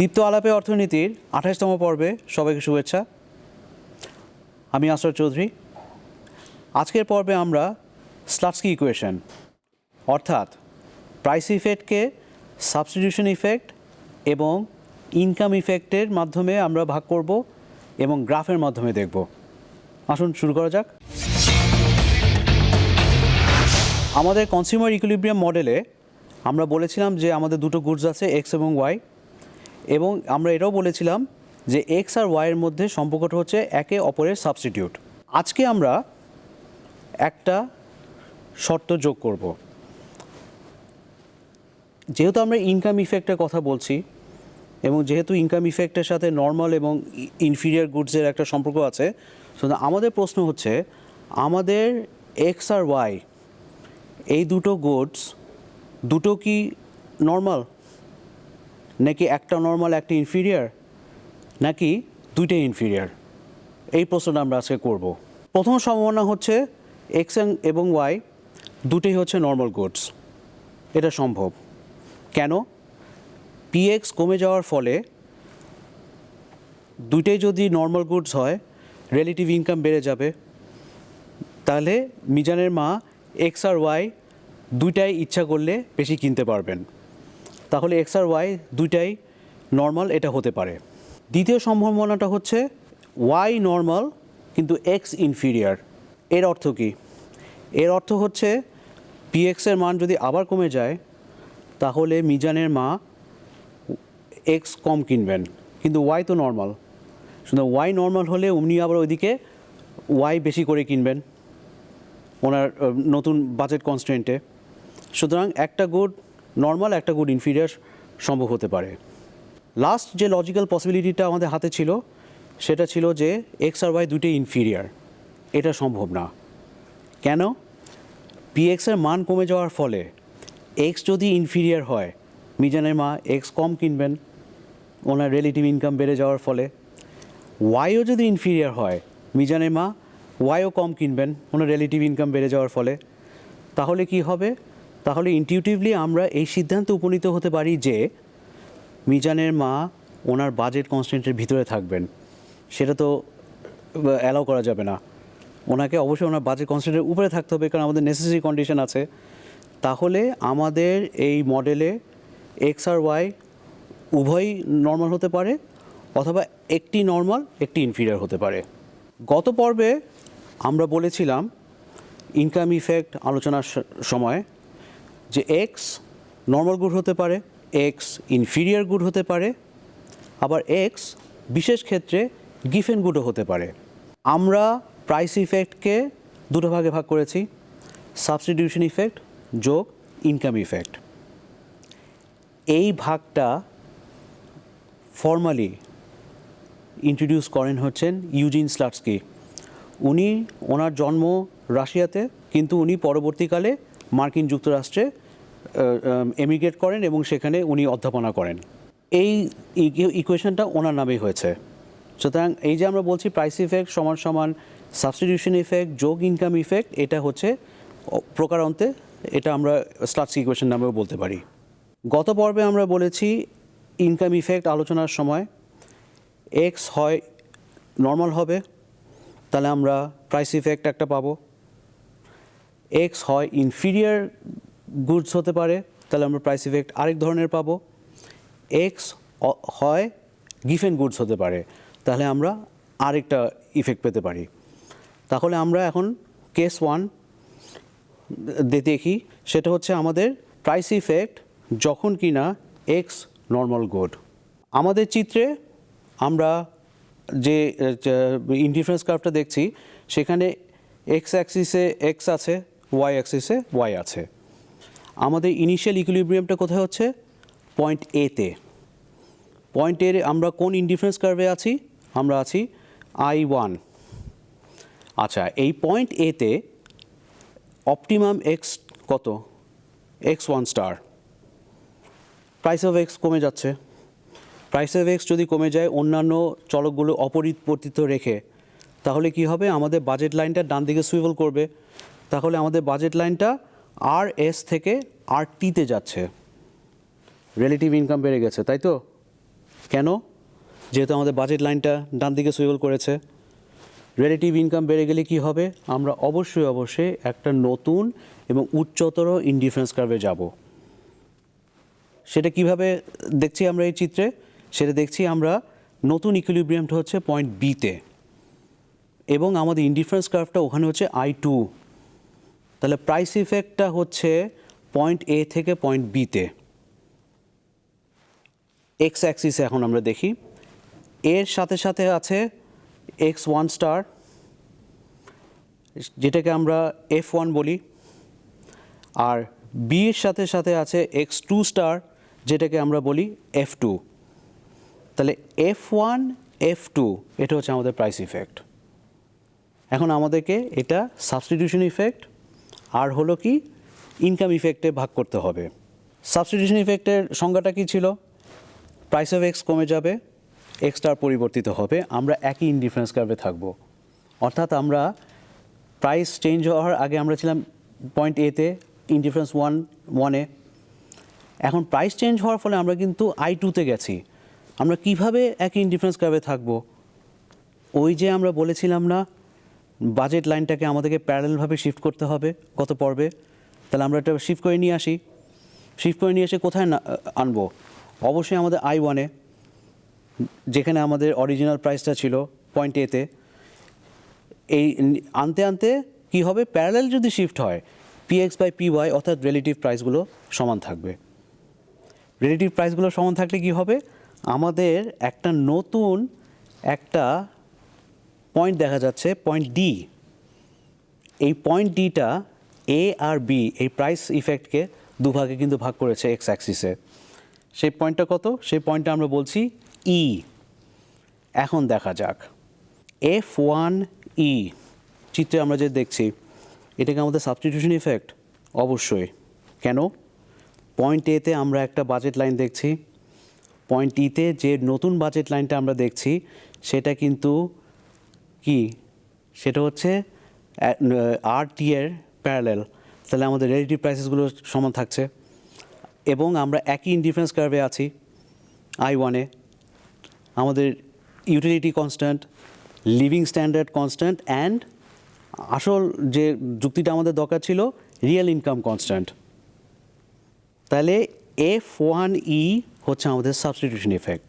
দীপ্ত আলাপে অর্থনীতির আঠাশতম পর্বে সবাইকে শুভেচ্ছা। আমি আসর চৌধুরী। আজকের পর্বে আমরা স্লাটস্কি ইকুয়েশন অর্থাৎ প্রাইস ইফেক্টকে সাবস্টিটিউশন ইফেক্ট এবং ইনকাম ইফেক্টের মাধ্যমে আমরা ভাগ করব এবং গ্রাফের মাধ্যমে দেখব। আসুন শুরু করা যাক। আমাদের কনজিউমার ইকুইলিব্রিয়াম মডেলে আমরা বলেছিলাম যে আমাদের দুটো গুডস আছে এক্স এবং ওয়াই এবং আমরা এটাও বলেছিলাম যে এক্স আর ওয়াইয়ের মধ্যে সম্পর্কটা হচ্ছে একে অপরের সাবস্টিটিউট। আজকে আমরা একটা শর্ত যোগ করব। যেহেতু আমরা ইনকাম ইফেক্টের কথা বলছি এবং যেহেতু ইনকাম ইফেক্টের সাথে নর্মাল এবং ইনফিরিয়ার গুডসের একটা সম্পর্ক আছে সুতরাং আমাদের প্রশ্ন হচ্ছে, আমাদের এক্স আর ওয়াই এই দুটো গুডস দুটো কি নর্মাল নাকি একটা নর্মাল একটা ইনফিরিয়ার নাকি দুইটাই ইনফিরিয়ার এই প্রশ্নটা আমরা আজকে করব। প্রথম সম্ভাবনা হচ্ছে এক্স এবং ওয়াই দুটোই হচ্ছে নর্মাল গুডস এটা সম্ভব। কেন? পিএক্স কমে যাওয়ার ফলে দুইটাই যদি নর্মাল গুডস হয় রিলেটিভ ইনকাম বেড়ে যাবে। তাহলে মিজানের মা এক্স আর ওয়াই দুইটাই ইচ্ছা করলে বেশি কিনতে পারবেন। তাহলে এক্স আর ওয়াই দুইটাই নর্মাল এটা হতে পারে। দ্বিতীয় সম্ভাবনাটা হচ্ছে ওয়াই নর্মাল, কিন্তু এক্স ইনফিরিয়ার। এর অর্থ কী? এর অর্থ হচ্ছে পিএক্সের মান যদি আবার কমে যায়, তাহলে মিজানের মা এক্স কম কিনবেন। কিন্তু ওয়াই তো নর্মাল। শুধু ওয়াই নর্মাল হলে উনি আবার ওইদিকে ওয়াই বেশি করে কিনবেন ওনার নতুন বাজেট কনস্ট্রেন্টে সুতরাং একটা গুড নর্মাল একটা গুড ইনফিরিয়ার সম্ভব হতে পারে। লাস্ট যে লজিক্যাল পসিবিলিটিটা আমাদের হাতে ছিল, সেটা ছিল যে এক্স আর ওয়াই দুটোই ইনফিরিয়ার এটা সম্ভব না। কেন? পিএক্সের মান কমে যাওয়ার ফলে এক্স যদি ইনফিরিয়ার হয়, মিজানের মা এক্স কম কিনবেন, ওনার রিলেটিভ ইনকাম বেড়ে যাওয়ার ফলে। ওয়াইও যদি ইনফিরিয়ার হয়, মিজানের মা ওয়াইও কম কিনবেন, ওনার রিলেটিভ ইনকাম বেড়ে যাওয়ার ফলে। তাহলে কি হবে? তাহলে ইনটিউটিভলি আমরা এই সিদ্ধান্তে উপনীত হতে পারি যে মিজানের মা ওনার বাজেট কনস্ট্যান্টের ভিতরে থাকবেন। সেটা তো অ্যালাউ করা যাবে না। ওনাকে অবশ্যই ওনার বাজেট কনস্ট্যান্টের উপরে থাকতে হবে কারণ আমাদের নেসেসারি কন্ডিশন আছে। তাহলে আমাদের এই মডেলে এক্স আর ওয়াই উভয়ই নর্মাল হতে পারে অথবা একটি নর্মাল একটি ইনফিরিয়ার হতে পারে। গত পর্বে আমরা বলেছিলাম ইনকাম ইফেক্ট আলোচনার সময় যে এক্স নর্মাল গুড হতে পারে এক্স ইনফিরিয়ার গুড হতে পারে, আবার এক্স বিশেষ ক্ষেত্রে গিফেন গুডও হতে পারে। আমরা প্রাইস ইফেক্টকে দুটো ভাগে ভাগ করেছি সাবস্টিটিউশন ইফেক্ট যোগ ইনকাম ইফেক্ট এই ভাগটা ফর্মালি ইন্ট্রোডিউস করেন হচ্ছেন ইউজিন স্লাটস্কি উনি, ওনার জন্ম রাশিয়াতে, কিন্তু উনি পরবর্তীকালে মার্কিন যুক্তরাষ্ট্রে এমিগ্রেট করেন এবং সেখানে উনি অধ্যাপনা করেন। এই ইকুয়েশনটা ওনার নামেই হয়েছে। সুতরাং এই যে আমরা বলছি প্রাইস ইফেক্ট সমান সমান সাবস্টিটিউশন ইফেক্ট যোগ ইনকাম ইফেক্ট এটা হচ্ছে অ- প্রকারান্তে এটা আমরা স্লাটস ইকুয়েশন নামেও বলতে পারি। গত পর্বে আমরা বলেছি ইনকাম ইফেক্ট আলোচনার সময় এক্স হয় নর্মাল হবে, তাহলে আমরা প্রাইস ইফেক্ট একটা পাবো। এক্স হয় ইনফিরিয়ার গুডস হতে পারে, তাহলে আমরা প্রাইস ইফেক্ট আরেক ধরনের পাবো। এক্স হয় গিফেন গুডস হতে পারে, তাহলে আমরা আরেকটা ইফেক্ট পেতে পারি। তাহলে আমরা এখন কেস ওয়ান দেখি, সেটা হচ্ছে আমাদের প্রাইস ইফেক্ট যখন কিনা এক্স নর্মাল গুড আমাদের চিত্রে আমরা যে ইনডিফারেন্স কার্ভটা দেখছি, সেখানে এক্স অ্যাক্সিসে এক্স আছে ওয়াই অ্যাক্সিসে ওয়াই আছে। আমাদের ইনিশিয়াল ইকুইলিব্রিয়ামটা কোথায় হচ্ছে? পয়েন্ট এতে পয়েন্ট এর আমরা কোন ইনডিফারেন্স কার্ভে আছি? আমরা আছি আই ওয়ান আচ্ছা এই পয়েন্ট এতে অপটিমাম এক্স কত? X one star price of X কমে যাচ্ছে। প্রাইস অফ এক্স যদি কমে যায়, অন্যান্য চলকগুলো অপরিবর্তিত রেখে, তাহলে কি হবে? আমাদের বাজেট লাইনটা ডান দিকে সুইভল করবে। তাহলে আমাদের বাজেট লাইনটা আর এস থেকে আর টিতে যাচ্ছে। রিলেটিভ ইনকাম বেড়ে গেছে, তাই তো? কেন? যেহেতু আমাদের বাজেট লাইনটা ডান দিকে সুইবল করেছে। রিলেটিভ ইনকাম বেড়ে গেলে কি হবে? আমরা অবশ্যই অবশ্যই একটা নতুন এবং উচ্চতর ইনডিফারেন্স কার্ভে যাব। সেটা কীভাবে দেখছি আমরা এই চিত্রে? সেটা দেখছি আমরা নতুন ইকুইলিব্রিয়ামটা হচ্ছে পয়েন্ট বিতে এবং আমাদের ইনডিফারেন্স কার্ভটা ওখানে হচ্ছে আই টু তাহলে প্রাইস ইফেক্টটা হচ্ছে পয়েন্ট এ থেকে পয়েন্ট বিতে এক্স অ্যাক্সিসে এখন আমরা দেখি। এর সাথে সাথে আছে এক্স ওয়ান স্টার যেটাকে আমরা এফ ওয়ান বলি। আর বি এর সাথে সাথে আছে এক্স টু স্টার যেটাকে আমরা বলি এফ টু তাহলে এফ ওয়ান এফ টু এটা হচ্ছে আমাদের প্রাইস ইফেক্ট এখন আমাদেরকে এটা সাবস্টিটিউশন ইফেক্ট আর হলো কি ইনকাম ইফেক্টে ভাগ করতে হবে। সাবস্টিটিউশন ইফেক্টের সংজ্ঞাটা কি ছিল? প্রাইস অফ এক্স কমে যাবে এক্সটার পরিবর্তিত হবে, আমরা একই ইনডিফারেন্স কার্ভে থাকব। অর্থাৎ আমরা প্রাইস চেঞ্জ হওয়ার আগে আমরা ছিলাম পয়েন্ট এতে ইনডিফারেন্স ওয়ান ওয়ানে এখন প্রাইস চেঞ্জ হওয়ার ফলে আমরা কিন্তু আই টুতে গেছি। আমরা কীভাবে একই ইনডিফারেন্স কার্ভে থাকব? ওই যে আমরা বলেছিলাম না বাজেট লাইনটাকে আমাদেরকে প্যারালেলভাবে শিফট করতে হবে গত পর্বে। তাহলে আমরা এটা শিফট করে নিয়ে আসি। শিফট করে নিয়ে এসে কোথায় আনব? অবশ্যই আমাদের আই ওয়ানে যেখানে আমাদের অরিজিনাল প্রাইসটা ছিল পয়েন্ট এতে এই আনতে আনতে কি হবে? প্যারালেল যদি শিফট হয় P X by P Y অর্থাৎ রিলেটিভ প্রাইসগুলো সমান থাকবে। রিলেটিভ প্রাইসগুলো সমান থাকলে কি হবে? আমাদের একটা নতুন একটা পয়েন্ট দেখা যাচ্ছে পয়েন্ট ডি এই পয়েন্ট ডিটা এ আর বি এই প্রাইস ইফেক্টকে দুভাগে কিন্তু ভাগ করেছে এক্স অ্যাক্সিসে সেই পয়েন্টটা কত? সেই পয়েন্টটা আমরা বলছি ই এখন দেখা যাক। এফ ওয়ান ই চিত্রে আমরা যে দেখছি এটাকে আমাদের সাবস্টিটিউশন ইফেক্ট অবশ্যই। কেন? পয়েন্ট এতে আমরা একটা বাজেট লাইন দেখছি। পয়েন্ট ইতে যে নতুন বাজেট লাইনটা আমরা দেখছি, সেটা কিন্তু কি? সেটা হচ্ছে আর টি এর প্যারালেল তাহলে আমাদের রিলেটিভ প্রাইসেসগুলো সমান থাকছে। এবং আমরা একই ইনডিফারেন্স কার্ভে আছি আই ওয়ানে আমাদের utility constant living standard constant and আসল যে যুক্তিটা আমাদের দরকার ছিল রিয়েল ইনকাম কনস্ট্যান্ট তাহলে এফ ওয়ান ই হচ্ছে আমাদের সাবস্টিটিউশন ইফেক্ট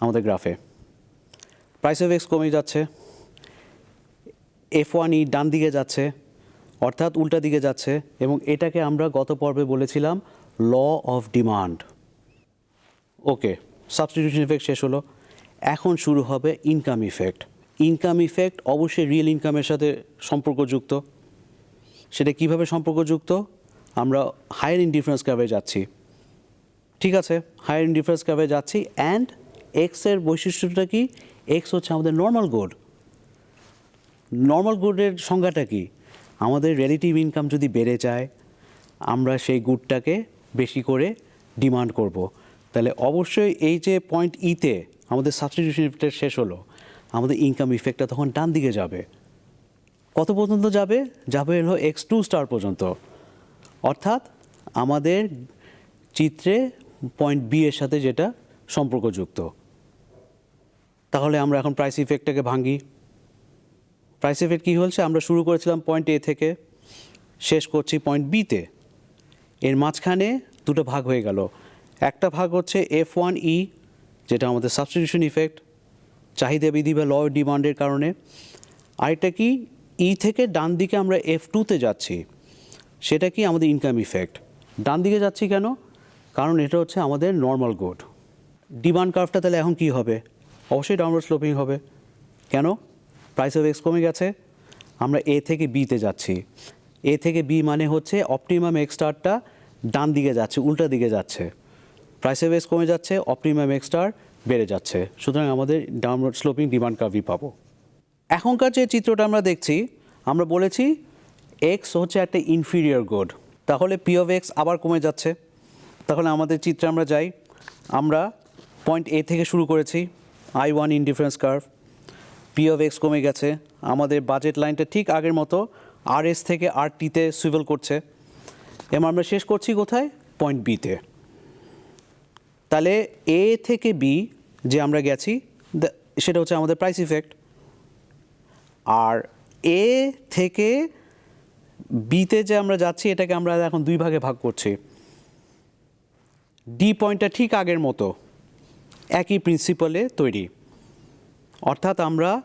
আমাদের গ্রাফে প্রাইস অফ এক্স কমে যাচ্ছে। এফ ওয়ান ই ডান দিকে যাচ্ছে, অর্থাৎ উল্টা দিকে যাচ্ছে, এবং এটাকে আমরা গত পর্বে বলেছিলাম law of demand okay substitution effect শেষ হলো। এখন শুরু হবে ইনকাম ইফেক্ট ইনকাম ইফেক্ট অবশ্যই রিয়েল ইনকামের সাথে সম্পর্কযুক্ত। সেটা কীভাবে সম্পর্কযুক্ত? আমরা হায়ার ইনডিফারেন্স কার্ভে যাচ্ছি। ঠিক আছে হায়ার ইনডিফারেন্স কার্ভে যাচ্ছি অ্যান্ড এক্সের বৈশিষ্ট্যটা কি? এক্স হচ্ছে আমাদের নর্মাল গুড নর্মাল গুডের সংজ্ঞাটা কি? আমাদের রিলেটিভ ইনকাম যদি বেড়ে যায়, আমরা সেই গুডটাকে বেশি করে ডিমান্ড করব। তাহলে অবশ্যই এই যে পয়েন্ট ইতে আমাদের সাবস্টিটিউশন ইফেক্ট শেষ হলো, আমাদের ইনকাম ইফেক্টটা তখন ডান দিকে যাবে। কত পর্যন্ত যাবে? যাবে হলো এক্স টু স্টার পর্যন্ত। অর্থাৎ আমাদের চিত্রে পয়েন্ট বি এর সাথে যেটা সম্পর্কযুক্ত। তাহলে আমরা এখন প্রাইস ইফেক্টটাকে ভাঙি প্রাইস এফেক্ট কী হয়েছে? আমরা শুরু করেছিলাম পয়েন্ট এ থেকে, শেষ করছি পয়েন্ট বিতে এর মাঝখানে দুটো ভাগ হয়ে গেল। একটা ভাগ হচ্ছে এফ ওয়ান ই যেটা আমাদের সাবস্টিটিউশন ইফেক্ট চাহিদা বিধি বা ল ডিমান্ডের কারণে। আরেকটা কি? ই থেকে ডান দিকে আমরা এফ টুতে যাচ্ছি। সেটা কি? আমাদের ইনকাম ইফেক্ট ডান দিকে যাচ্ছি কেন? কারণ এটা হচ্ছে আমাদের নর্মাল গুড ডিমান্ড কার্ভটা তাহলে এখন কি হবে? অবশ্যই ডাউনওয়ার্ড স্লোপিং হবে। কেন? প্রাইস অফ এক্স কমে গেছে, আমরা এ থেকে বিতে যাচ্ছি। এ থেকে বি মানে হচ্ছে অপটিমাম এক্সটারটা ডান দিকে যাচ্ছে, উল্টা দিকে যাচ্ছে। প্রাইস অফ এক্স কমে যাচ্ছে অপটিমাম এক্সটার বেড়ে যাচ্ছে। সুতরাং আমাদের ডাউনওয়ার্ড স্লোপিং ডিমান্ড কার্ভই পাবো। এখনকার যে চিত্রটা আমরা দেখছি, আমরা বলেছি এক্স হচ্ছে একটা ইনফিরিয়র গুড তাহলে পি অফ এক্স আবার কমে যাচ্ছে। তাহলে আমাদের চিত্রে আমরা যাই। আমরা পয়েন্ট এ থেকে শুরু করেছি I one indifference curve P of X কমে গেছে। আমাদের বাজেট লাইনটা ঠিক আগের মতো আর এস থেকে আর টিতে সুইভেল করছে। এবং আমরা শেষ করছি কোথায়? পয়েন্ট বিতে তাহলে এ থেকে বি যে আমরা গেছি সেটা হচ্ছে আমাদের প্রাইস ইফেক্ট আর এ থেকে বিতে যে আমরা যাচ্ছি, এটাকে আমরা এখন দুই ভাগে ভাগ করছি। ডি পয়েন্টটা ঠিক আগের মতো। একই প্রিন্সিপালে তৈরি। অর্থাৎ আমরা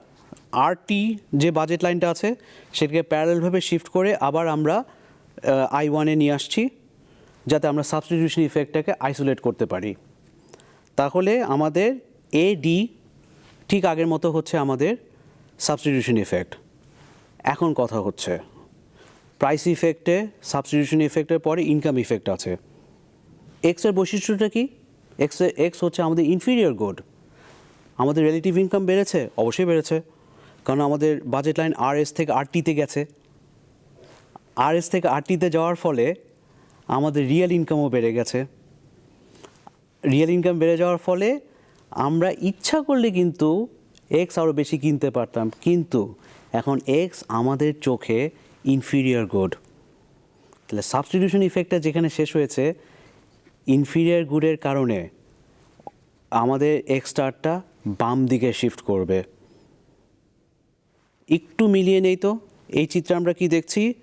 আরটি যে বাজেট লাইনটা আছে, সেটাকে প্যারালেলভাবে শিফট করে আবার আমরা আই ওয়ানে নিয়ে আসছি, যাতে আমরা সাবস্টিটিউশন ইফেক্টটাকে আইসোলেট করতে পারি। তাহলে আমাদের এ ডি ঠিক আগের মতো হচ্ছে আমাদের সাবস্টিটিউশন ইফেক্ট এখন কথা হচ্ছে প্রাইস ইফেক্টে সাবস্টিটিউশন ইফেক্টের পরে ইনকাম ইফেক্ট আছে। এক্সের বৈশিষ্ট্যটা কি? এক্স এক্স হচ্ছে আমাদের ইনফিরিয়র গুড আমাদের রিলেটিভ ইনকাম বেড়েছে, অবশ্যই বেড়েছে। কারণ আমাদের বাজেট লাইন আর এস থেকে আর টিতে গেছে। আর এস থেকে আর টিতে যাওয়ার ফলে আমাদের রিয়েল ইনকামও বেড়ে গেছে। রিয়েল ইনকাম বেড়ে যাওয়ার ফলে আমরা ইচ্ছা করলে কিন্তু এক্স আরও বেশি কিনতে পারতাম। কিন্তু এখন এক্স আমাদের চোখে ইনফিরিয়ার গুড তাহলে সাবস্টিটিউশন ইফেক্টটা যেখানে শেষ হয়েছে ইনফিরিয়ার গুডের কারণে আমাদের এক্সটারটা বাম দিকে শিফট করবে। একটু মিলিয়ে নেই তো? এই চিত্রে আমরা কি দেখছি?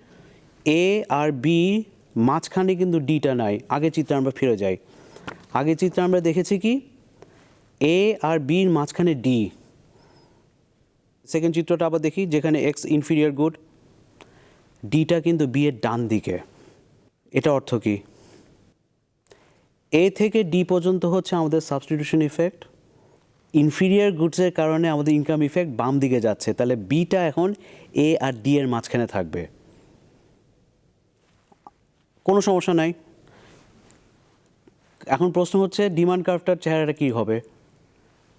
এ আর বি মাঝখানে কিন্তু ডিটা নাই আগে চিত্রে আমরা ফিরে যাই। আগে চিত্রে আমরা দেখেছি কি? এ আর বির মাঝখানে ডি সেকেন্ড চিত্রটা আবার দেখি, যেখানে এক্স ইনফিরিয়র গুড ডিটা কিন্তু বি এর ডান দিকে। এটা অর্থ কি? এ থেকে ডি পর্যন্ত হচ্ছে আমাদের সাবস্টিটিউশন ইফেক্ট ইনফিরিয়ার গুডসের কারণে আমাদের ইনকাম ইফেক্ট বাম দিকে যাচ্ছে। তাহলে বিটা এখন এ আর ডি এর মাঝখানে থাকবে। কোনো সমস্যা নাই। এখন প্রশ্ন হচ্ছে ডিমান্ড কার্ভটার চেহারাটা কী হবে?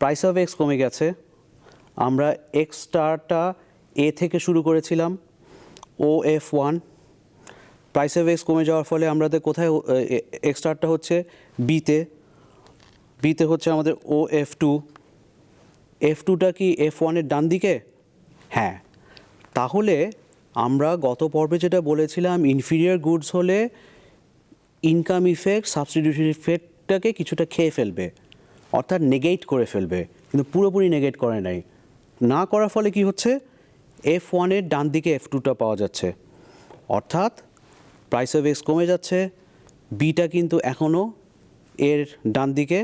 প্রাইস অফ এক্স কমে গেছে। আমরা এক্স স্টারটা এ থেকে শুরু করেছিলাম ও F one price of X কমে যাওয়ার ফলে আমাদের কোথায় এক্স স্টারটা হচ্ছে বিতে বিতে হচ্ছে আমাদের ও এফ টু এফ টুটা কি এফ ওয়ানের ডান দিকে? হ্যাঁ। তাহলে আমরা গত পর্বে যেটা বলেছিলাম ইনফিরিয়ার গুডস হলে ইনকাম ইফেক্ট সাবস্টিটিউশন ইফেক্টটাকে কিছুটা খেয়ে ফেলবে, অর্থাৎ নেগেট করে ফেলবে, কিন্তু পুরোপুরি নেগেট করে নাই। না করার ফলে কি হচ্ছে? এফ ওয়ানের ডান দিকে এফ টুটা পাওয়া যাচ্ছে, অর্থাৎ প্রাইস অফ এক্স কমে যাচ্ছে বিটা কিন্তু এখনও এর ডান দিকে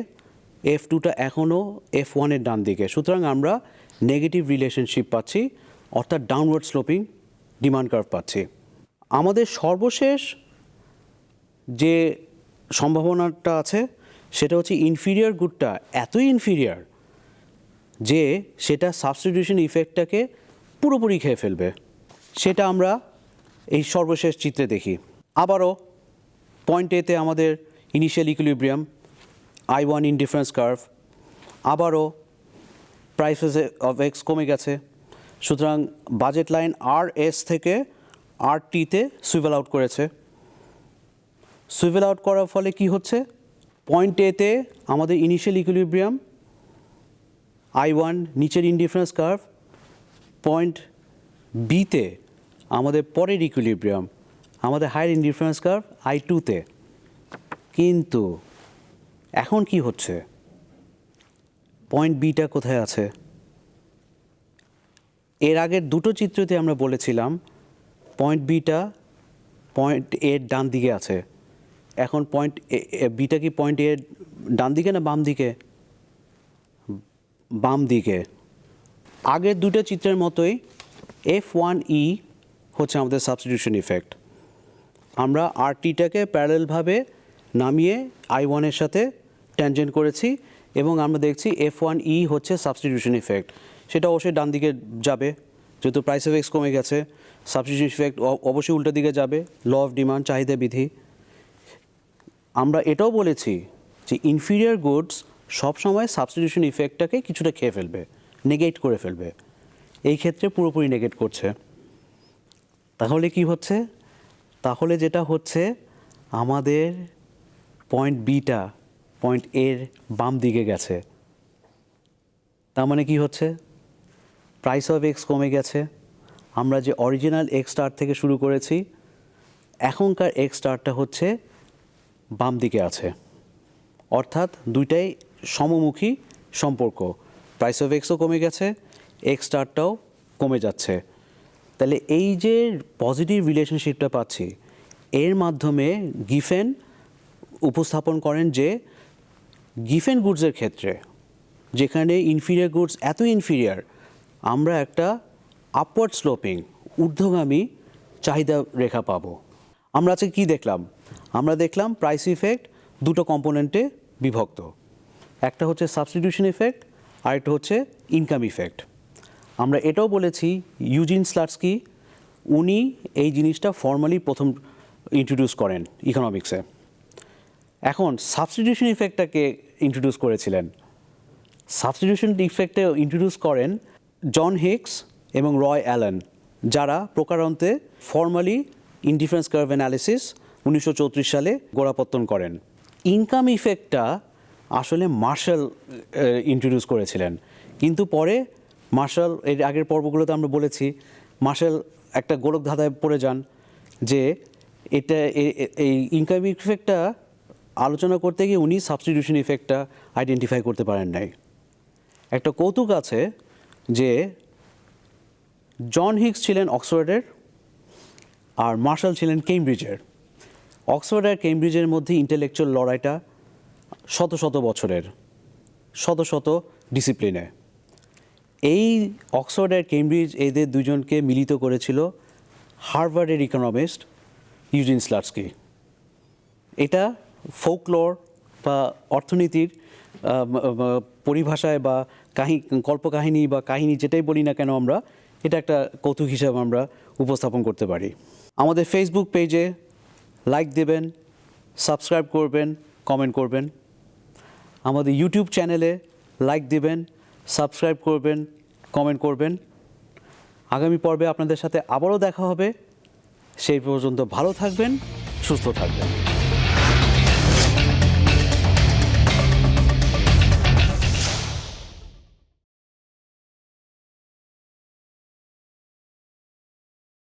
এফ টুটা এখনও এফ ওয়ানের ডান দিকে। সুতরাং আমরা নেগেটিভ রিলেশনশিপ পাচ্ছি, অর্থাৎ ডাউনওয়ার্ড স্লোপিং ডিমান্ড কার্ভ পাচ্ছি। আমাদের সর্বশেষ যে সম্ভাবনাটা আছে, সেটা হচ্ছে ইনফিরিয়ার গুডটা এতই ইনফিরিয়ার যে সেটা সাবস্টিটিউশন ইফেক্টটাকে পুরোপুরি খেয়ে ফেলবে। সেটা আমরা এই সর্বশেষ চিত্রে দেখি। আবারও পয়েন্ট এতে আমাদের initial equilibrium I one indifference curve আবারও প্রাইসেস অফ এক্স কমে গেছে। সুতরাং বাজেট লাইন আর এস থেকে আর টিতে সুইভেল আউট করেছে। সুইভেল আউট করার ফলে কি হচ্ছে? পয়েন্ট এতে আমাদের ইনিশিয়াল ইকুইলিব্রিয়াম আই ওয়ান নিচের ইনডিফারেন্স কার্ভ পয়েন্ট বিতে আমাদের পরের ইকুইলিব্রিয়াম আমাদের হায়ার ইনডিফারেন্স কার্ভ আই টুতে কিন্তু এখন কি হচ্ছে? পয়েন্ট বিটা কোথায় আছে? এর আগের দুটো চিত্রতে আমরা বলেছিলাম পয়েন্ট বিটা পয়েন্ট এর ডান দিকে আছে। এখন পয়েন্ট বিটা কি পয়েন্ট এর ডান দিকে না বাম দিকে? বাম দিকে। আগের দুটো চিত্রের মতোই এফ ওয়ান ই হচ্ছে আমাদের সাবস্টিটিউশন ইফেক্ট আমরা আর টিটাকে প্যারালেলভাবে নামিয়ে আই ওয়ানের সাথে ট্যানজেন্ট করেছি এবং আমরা দেখছি এফ ওয়ান ই হচ্ছে সাবস্টিটিউশন ইফেক্ট সেটা অবশ্যই ডান দিকে যাবে, যেহেতু প্রাইস অফ এক্স কমে গেছে সাবস্টিটিউশন ইফেক্ট অবশ্যই উল্টো দিকে যাবে ল অফ ডিমান্ড চাহিদা বিধি। আমরা এটাও বলেছি যে ইনফিরিয়ার গুডস সবসময় সাবস্টিটিউশন ইফেক্টটাকে কিছুটা খেয়ে ফেলবে নেগেট করে ফেলবে। এই ক্ষেত্রে পুরোপুরি নেগেট করছে। তাহলে কি হচ্ছে? তাহলে যেটা হচ্ছে, আমাদের পয়েন্ট বিটা পয়েন্ট এর বাম দিকে গেছে। তার মানে কি হচ্ছে? প্রাইস অফ এক্স কমে গেছে। আমরা যে অরিজিনাল এক্স স্টার থেকে শুরু করেছি, এখনকার এক্স স্টারটা হচ্ছে বাম দিকে আছে। অর্থাৎ দুইটাই সমমুখী সম্পর্ক। প্রাইস অফ এক্সও কমে গেছে এক্স স্টারটাও কমে যাচ্ছে। তাহলে এই যে পজিটিভ রিলেশনশিপটা পাচ্ছি, এর মাধ্যমে গিফেন উপস্থাপন করেন যে গিফেন গুডসের ক্ষেত্রে, যেখানে ইনফিরিয়ার গুডস এত ইনফিরিয়ার আমরা একটা আপওয়ার্ড স্লোপিং ঊর্ধ্বগামী চাহিদা রেখা পাবো। আমরা আজকে কী দেখলাম? আমরা দেখলাম প্রাইস ইফেক্ট দুটো কম্পোনেন্টে বিভক্ত। একটা হচ্ছে সাবস্টিটিউশন ইফেক্ট আর একটা হচ্ছে ইনকাম ইফেক্ট আমরা এটাও বলেছি ইউজিন স্লাটসকি উনি এই জিনিসটা ফর্মালি প্রথম ইন্ট্রোডিউস করেন ইকোনমিক্সে এখন সাবস্টিটিউশন ইফেক্টটাকে ইন্ট্রোডিউস করেছিলেন। সাবস্টিটিউশন ইফেক্টে ইন্ট্রোডিউস করেন জন হিক্স এবং রয় অ্যালেন যারা প্রকারান্তে ফর্মালি ইনডিফারেন্স কার্ভ অ্যানালিসিস উনিশশো চৌত্রিশ সালে গোড়াপত্তন করেন। ইনকাম ইফেক্টটা আসলে মার্শাল ইন্ট্রোডিউস করেছিলেন। কিন্তু পরে মার্শাল এর আগের পর্বগুলোতে আমরা বলেছি মার্শাল একটা গোলক ধাঁধায় পড়ে যান যে এটা এই ইনকাম ইফেক্টটা আলোচনা করতে গিয়ে উনি সাবস্টিটিউশন ইফেক্টটা আইডেন্টিফাই করতে পারেন নাই। একটা কৌতুক আছে যে জন হিক্স ছিলেন অক্সফোর্ডের আর মার্শাল ছিলেন কেমব্রিজের অক্সফোর্ড আর কেমব্রিজের মধ্যে ইন্টেলেকচুয়াল লড়াইটা শত শত বছরের, শত শত ডিসিপ্লিনে এই অক্সফোর্ড আর কেমব্রিজ এদের দুজনকে মিলিত করেছিল হার্ভার্ডের ইকোনমিস্ট ইউজিন স্লাটসকি এটা ফোকলোর বা অর্থনীতির পরিভাষায় বা কাহি, কল্পকাহিনী বা কাহিনী যেটাই বলি না কেন আমরা, এটা একটা কৌতুক হিসাবে আমরা উপস্থাপন করতে পারি। আমাদের ফেসবুক পেজে লাইক দেবেন সাবস্ক্রাইব করবেন কমেন্ট করবেন। আমাদের ইউটিউব চ্যানেলে লাইক দেবেন সাবস্ক্রাইব করবেন কমেন্ট করবেন। আগামী পর্বে আপনাদের সাথে আবারও দেখা হবে। সেই পর্যন্ত ভালো থাকবেন, সুস্থ থাকবেন।